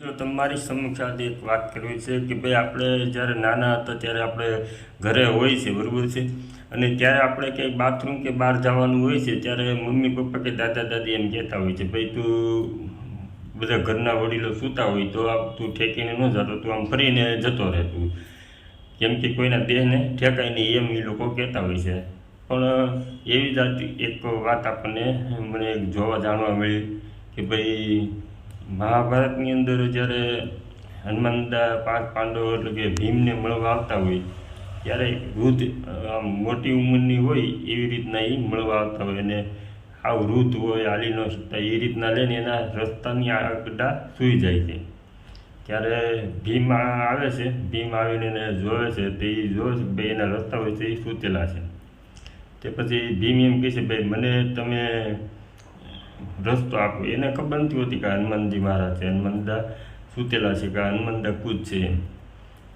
જો તમારી સમક્ષ આજે એક વાત કરવી છે કે ભાઈ આપણે જ્યારે નાના હતા ત્યારે આપણે ઘરે હોય છે, બરાબર છે? અને ત્યારે આપણે ક્યાંય બાથરૂમ કે બહાર જવાનું હોય છે, ત્યારે મમ્મી પપ્પા કે દાદા દાદી એમ કહેતા હોય છે, ભાઈ, તું બધા ઘરના વડીલો સૂતા હોય તો આ તું ઠેકીને ન જતો, તું આમ ફરીને જતો રહે તું. કેમ કે કોઈના દેહને ઠેકાય નહીં એમ એ લોકો કહેતા હોય છે. પણ એવી જ એક વાત આપણને મને જોવા જાણવા મળી કે ભાઈ મહાભારતની અંદર જ્યારે હનુમાનદા પાંચ પાંડવો એટલે કે ભીમને મળવા આવતા હોય, ત્યારે વૃદ્ધ આમ મોટી ઉંમરની હોય એવી રીતના એ મળવા આવતા હોય અને આ વૃદ્ધ હોય હાલી ન એ રીતના લઈને એના રસ્તાની આગડા સૂઈ જાય છે. ત્યારે ભીમ આવે છે, ભીમ આવીને એને જોવે છે, તે એ જોવે છે ભાઈ એના રસ્તા હોય છે એ સૂતેલા છે. તે પછી ભીમ એમ કહે છે ભાઈ, મને તમે રસ્તો આપો. એને ખબર નથી હોતી કે હનુમાનજી મહારાજ છે, હનુમાનદા સૂતેલા છે કે હનુમાનદા કૂદ છે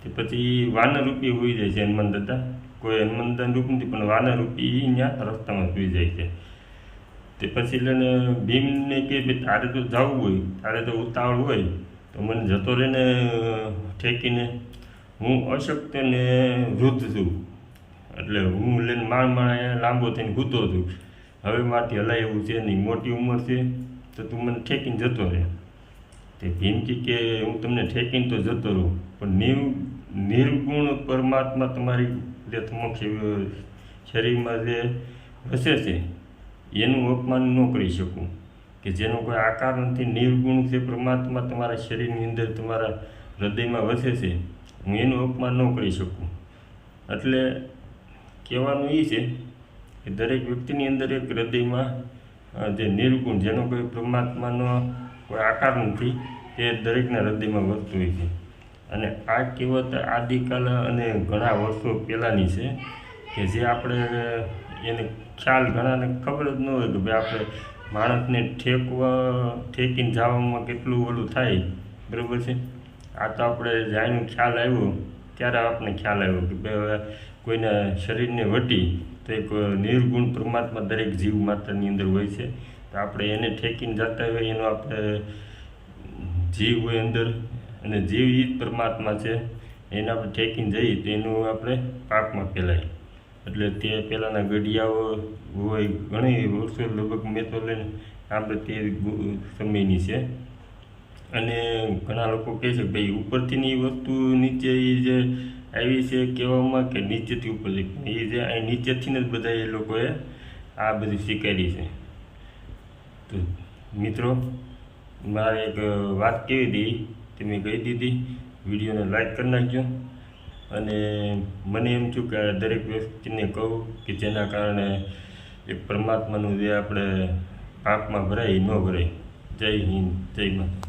તે પછી વાનરૂપી હોઈ જાય છે હનુમાન દાદા કોઈ હનુમાનદાન રૂપ નથી, પણ વાનરૂપી અહીંયા રસ્તામાં સુઈ જાય છે. તે પછી લઈને ભીમને કે ભાઈ તારે તો જવું હોય, તારે તો ઉતાવળ હોય, તો મને જતો રહે ને ઠેકીને. હું અશક્ત ને વૃદ્ધ છું. એટલે હું લઈને માણ માણ લાંબો થઈને ગૂતો છું. હવે મારાથી હલાય એવું છે નહીં. મોટી ઉંમર છે તો તું મને ઠેકીને જતો રહે. તે ભીમકી કે હું તમને ઠેકીને તો જતો રહું, પણ નિર નિર્ગુણ પરમાત્મા તમારી જે સમક્ષ શરીરમાં જે વસે છે, એનું અપમાન ન કરી શકું. કે જેનો કોઈ આકાર નથી, નિર્ગુણ છે પરમાત્મા તમારા શરીરની અંદર તમારા હૃદયમાં વસે છે, હું એનું અપમાન ન કરી શકું. એટલે કહેવાનું એ છે કે દરેક વ્યક્તિની અંદર એક હૃદયમાં જે નિર્ગુણ, જેનો કોઈ પરમાત્માનો કોઈ આકાર નથી, તે દરેકના હૃદયમાં વસતું હોય છે. અને આ કહેવત આદિકાલ અને ઘણા વર્ષો પહેલાંની છે કે જે આપણે, એને ખ્યાલ ઘણાને ખબર જ ન હોય કે ભાઈ આપણે માણસને ઠેકવા, ઠેકીને જવામાં કેટલું ઓલું થાય. બરાબર છે? આ તો આપણે જાણ્યું, ખ્યાલ આવ્યો. ત્યારે આપણને ખ્યાલ આવ્યો કે ભાઈ કોઈના શરીરને વટી તો એક નિર્ગુણ પરમાત્મા દરેક જીવ માત્રની અંદર હોય છે. તો આપણે એને ઠેકીને જતા હોય એનો આપણે જીવ હોય અંદર અને જીવ એ પરમાત્મા છે, એને આપણે ઠેકીને જઈએ તો એનું આપણે પાકમાં ફેલાય. એટલે તે પહેલાંના ગઢિયાઓ હોય, ઘણી વર્ષો લગભગ મેં તો લઈને આપણે તે સમયની છે. અને ઘણા લોકો કહે છે ભાઈ, ઉપરથીની વસ્તુ નીચે એ જે આવી છે કહેવામાં કે નીચેથી ઉપર એ જે અહીં નીચેથી જ બધા એ લોકોએ આ બધું સ્વીકારી છે. તો મિત્રો, મારે એક વાત કેવી હતી, તે મેં કહી દીધી. વિડીયોને લાઈક કરી નાખજો. અને મને એમ છું કે દરેક વ્યક્તિને કહું કે જેના કારણે એક પરમાત્માનું જે આપણે પાપમાં ભરાય ન ભરાય. જય હિન્દ, જય માતા